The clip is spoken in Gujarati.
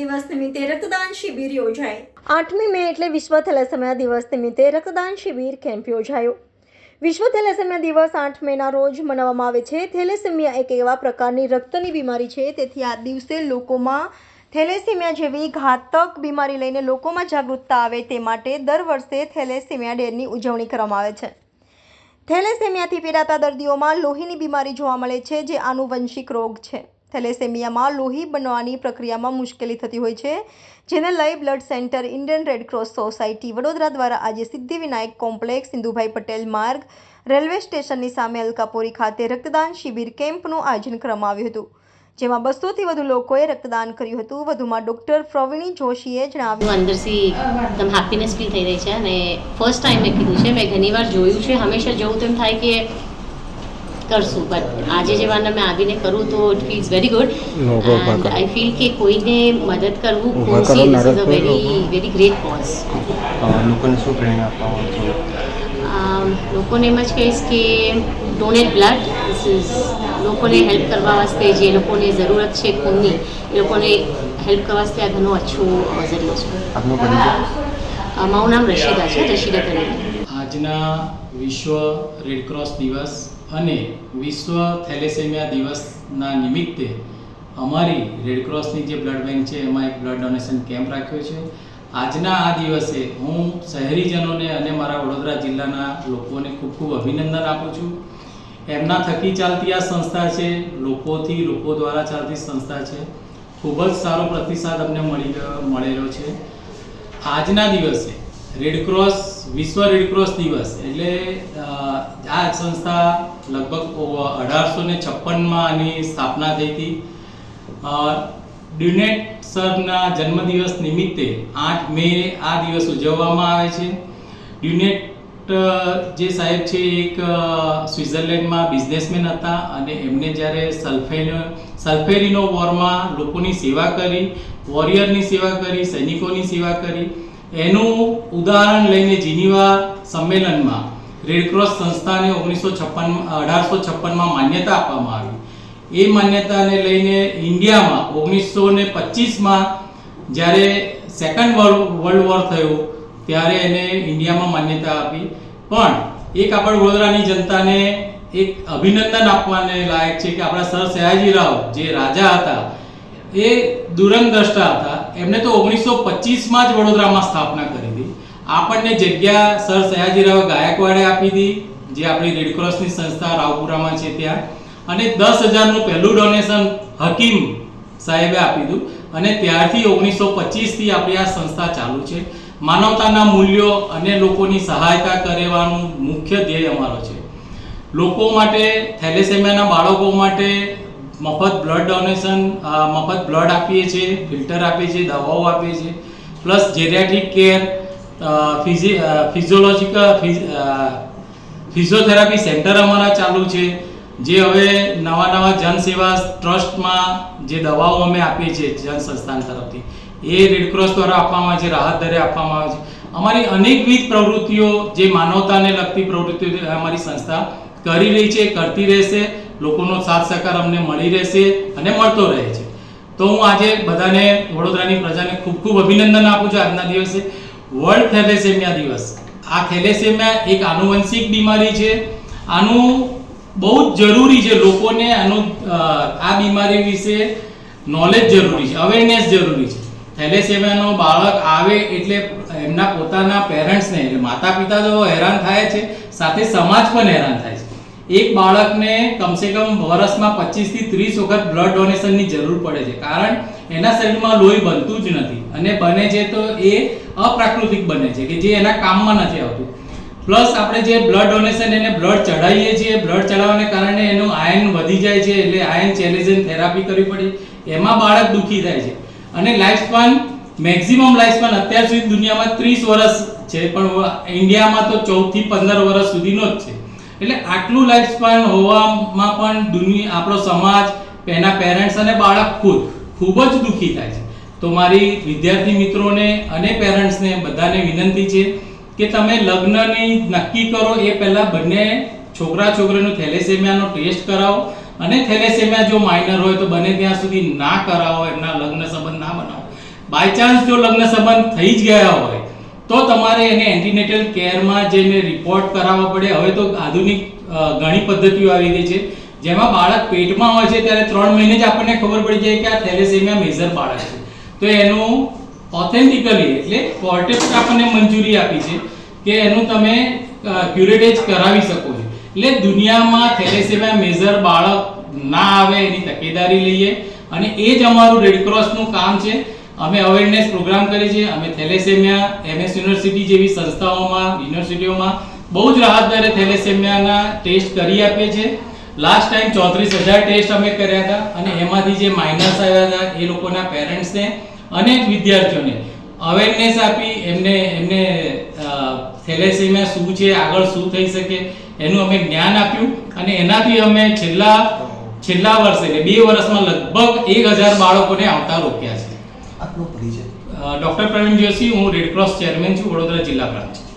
દિવસ નિમિત્તે રક્તદાન શિબિર યોજાઈ આઠમી મે એટલે વિશ્વ થેલેસેમિયા દિવસ નિમિત્તે રક્તદાન શિબિર કેમ્પ યોજાયો. વિશ્વ થેલેસેમિયા દિવસ આઠ મેના રોજ મનાવવામાં આવે છે. થેલેસેમિયા એક એવા પ્રકારની રક્તની બીમારી છે, તેથી આ દિવસે લોકોમાં થેલેસેમિયા જેવી ઘાતક બીમારી લઈને લોકોમાં જાગૃતતા આવે તે માટે દર વર્ષે થેલેસેમિયા ડેની ઉજવણી કરવામાં આવે છે. થેલેસેમિયાથી પીડાતા દર્દીઓમાં લોહીની બીમારી જોવા મળે છે, જે આનુવંશિક રોગ છે. થેલેસેમિયામાં લોહી બનવાની પ્રક્રિયામાં મુશ્કેલી થતી હોય છે, જેને લઈ blood centre, Indian Red Cross society, Vadodara દ્વારા આજે સિદ્ધિવિનાયક કોમ્પ્લેક્સ, સિંધુભાઈ પટેલ માર્ગ, રેલવે સ્ટેશનની સામે અલકાપુરી ખાતે રક્તદાન શિબિર કેમ્પનું આયોજન કરવામાં આવ્યું હતું, જેમાં બસોથી વધુ લોકોએ રક્તદાન કર્યું હતું. વધુમાં ડોક્ટર પ્રવીણી જોશીએ જણાવ્યું. અંદરથી એકદમ હેપીનેસ ફીલ થઈ રહી છે અને ફર્સ્ટ ટાઈમ મેં કીધું છે, મેં ઘણીવાર જોયું છે, હંમેશા જવું તેમ થાય કે કરશું બટ આજે જવાના મેં આવીને કરું તો it feels very good and I feel કે કોઈને મદદ કરવું ખુશી is a very very great cause લોકોને શું પ્રેરણા આપવા માંગો લોકોને એમ જ કહીશ કે ડોનેટ બ્લડ ધીસ ઇઝ લોકોને હેલ્પ કરવા વાસ્તે જે લોકોને જરૂરત છે ખૂનની એ લોકોને હેલ્પ કરવા વાસ્તે આ ઘણો અચ્છો જરિયો છે. મારું નામ રશીદા છે રશીદા કરીને આજના વિશ્વ રેડક્રોસ દિવસ અને વિશ્વ થેલેસેમિયા દિવસના નિમિત્તે અમારી રેડક્રોસની જે બ્લડ બેંક છે, એમાં એક બ્લડ ડોનેશન કેમ્પ રાખ્યો છે. આજના આ દિવસે હું શહેરીજનોને અને મારા વડોદરા જિલ્લાના લોકોને ખૂબ ખૂબ અભિનંદન આપું છું. એમના થકી ચાલતી આ સંસ્થા છે, લોકોથી લોકો દ્વારા ચાલતી સંસ્થા છે. ખૂબ જ સારો પ્રતિસાદ અમને મળી ગયો મળેલો છે. આજના દિવસે રેડક્રોસ વિશ્વ રેડક્રોસ દિવસ એટલે આ સંસ્થા લગભગ અઢારસો ને છપ્પનમાં આની સ્થાપના થઈ હતી. ડ્યુનેટ સરના જન્મદિવસ નિમિત્તે આઠ મે આ દિવસ ઉજવવામાં આવે છે. ડ્યુનેટ જે સાહેબ છે એક સ્વિટ્ઝરલેન્ડમાં બિઝનેસમેન હતા અને એમને જ્યારે સલ્ફેન, સલ્ફેરીનો વોરમાં લોકોની સેવા કરી, વોરિયરની સેવા કરી, સૈનિકોની સેવા કરી એનું ઉદાહરણ લઈને જીનીવા સંમેલનમાં રેડક્રોસ સંસ્થાને ઓગણીસો છપ્પન, અઢારસો છપ્પનમાં માન્યતા આપવામાં આવી. એ માન્યતાને લઈને ઇન્ડિયામાં ઓગણીસો ને પચીસમાં જ્યારે સેકન્ડ વર્લ્ડ વર્લ્ડ વોર થયો, ત્યારે એને ઇન્ડિયામાં માન્યતા આપી. પણ એક આપણા વડોદરાની જનતાને એક અભિનંદન આપવાને લાયક છે કે આપણા સર સયાજીરાવ જે રાજા હતા એ દુરંગદ્રષ્ટા હતા. એમને તો ઓગણીસો પચીસમાં જ વડોદરામાં સ્થાપના કરી હતી. આપણને જગ્યા સર સયાજીરાવ ગાયકવાડે આપી હતી, જે આપણી રેડક્રોસની સંસ્થા રાવપુરામાં છે ત્યાં. અને દસ હજારનું પહેલું ડોનેશન હકીમ સાહેબે આપી દીધું અને ત્યારથી ઓગણીસો પચીસથી આપણી આ સંસ્થા ચાલુ છે. માનવતાના મૂલ્યો અને લોકોની સહાયતા કરવાનું મુખ્ય ધ્યેય અમારો છે. લોકો માટે થેલેસેમિયાના બાળકો માટે મફત બ્લડ ડોનેશન મફત બ્લડ આપીએ છીએ ફિલ્ટર આપીએ છીએ, દવાઓ આપીએ છીએ પ્લસ જેરિયાટ્રિક કેર ફિઝી ફિઝિયોલોજીકલ ફિઝિયોથેરાપી સેન્ટર અમારા ચાલુ છે, જે હવે નવા નવા જનસેવા ટ્રસ્ટમાં જે દવાઓ અમે આપીએ છીએ જન સંસ્થાન તરફથી. એ રેડક્રોસ દ્વારા આપવામાં આવે છે, રાહત દરે આપવામાં આવે છે. અમારી અનેકવિધ પ્રવૃત્તિઓ જે માનવતાને લગતી પ્રવૃત્તિઓ અમારી સંસ્થા કરી રહી છે, કરતી રહેશે લોકોનો સાથ સહકાર અમને મળી રહેશે અને મળતો રહે છે. તો હું આજે બધાને વડોદરાની પ્રજાને ખૂબ ખૂબ અભિનંદન આપું છું આજના દિવસે. વર્લ્ડ થેલેસેમિયા દિવસ આ થેલેસેમિયા એક આનુવંશિક બીમારી છે. આનું બહુ જ જરૂરી છે લોકોને આનું આ બીમારી વિશે નોલેજ જરૂરી છે અવેરનેસ જરૂરી છે. થેલેસેમિયાનો બાળક આવે એટલે એમના પોતાના પેરેન્ટ્સને એટલે માતા પિતા તો હેરાન થાય છે, સાથે સમાજ પણ હેરાન થાય છે. એક બાળકને કમસે કમ વર્ષમાં 25 થી ત્રીસ વખત બ્લડ ડોનેશનની જરૂર પડે છે. કારણ એના શરીરમાં લોહી બનતું જ નથી અને બને છે તો એ અપ્રાકૃતિક બને છે કે જે એના કામમાં નથી આવતું. પ્લસ આપણે જે બ્લડ ડોનેશન એને બ્લડ ચડાવીએ છીએ બ્લડ ચડાવવાને કારણે એનું આયન વધી જાય છે એટલે આયન ચેલેન્જન થેરાપી કરવી પડે. એમાં બાળક દુઃખી થાય છે. અને life span maximum life span અત્યાર સુધી દુનિયામાં ત્રીસ વર્ષ છે, પણ ઇન્ડિયામાં તો ચૌદથી પંદર વર્ષ સુધીનો જ છે. એટલે આટલું લાઈફ સ્પાન હોવામાં પણ દુનિયા આપણો સમાજ, એના પેરેન્ટ્સ અને બાળક ખુદ ખૂબ જ દુઃખી થાય છે. તો મારી વિદ્યાર્થી મિત્રોને અને પેરેન્ટ્સને બધાને વિનંતી છે કે તમે લગ્નની નક્કી કરો. એ પહેલાં બંને છોકરા છોકરીનું થેલેસેમિયાનો ટેસ્ટ કરાવો અને થેલેસેમિયા જો માઇનર હોય તો બને ત્યાં સુધી ના કરાવો, એમના લગ્ન સંબંધ ના બનાવો. બાય ચાન્સ જો લગ્ન સંબંધ થઈ જ ગયા હોય તો તમારે એને એન્ટીનેટલ કેરમાં જઈને રિપોર્ટ કરાવવા પડે, હવે તો આધુનિક ઘણી પદ્ધતિઓ આવી ગઈ છે. જેમાં બાળક પેટમાં હોય છે, ત્યારે ત્રણ મહિને જ આપણને ખબર પડી જાય કે આ થેલેસેમિયા મેજર બાળક છે. તો એનું ઓથેન્ટિકલી એટલે કોર્ટે આપણને મંજૂરી આપી છે કે એનું તમે ક્યુરેટેજ કરાવી શકો છો. એટલે દુનિયામાં થેલેસેમિયા મેજર બાળક ના આવે, એની તકેદારી લઈએ. અને એ જ અમારું રેડક્રોસનું કામ છે અમે અવેરનેસ પ્રોગ્રામ કરીએ છીએ અમે થેલેસેમિયા એમએસ યુનિવર્સિટી જેવી સંસ્થાઓમાં યુનિવર્સિટીઓમાં બહુ જ રાહત દરે થેલેસેમિયાના ટેસ્ટ કરી આપીએ છીએ લાસ્ટ ટાઈમ ચોત્રીસ હજાર ટેસ્ટ અમે કર્યા હતા અને એમાંથી જે માઇનસ આવ્યા હતા એ લોકોના પેરેન્ટ્સને અને વિદ્યાર્થીઓને અવેરનેસ આપી એમને એમને થેલેસેમિયા શું છે, આગળ શું થઈ શકે એનું અમે જ્ઞાન આપ્યું અને એનાથી અમે છેલ્લા છેલ્લા વર્ષે બે વર્ષમાં લગભગ એક હજાર બાળકોને આવતા રોક્યા છે. આપનો પરિચય ડોક્ટર પ્રવીણ જોશી હું રેડક્રોસ ચેરમેન છું વડોદરા જિલ્લા બ્રાન્ચ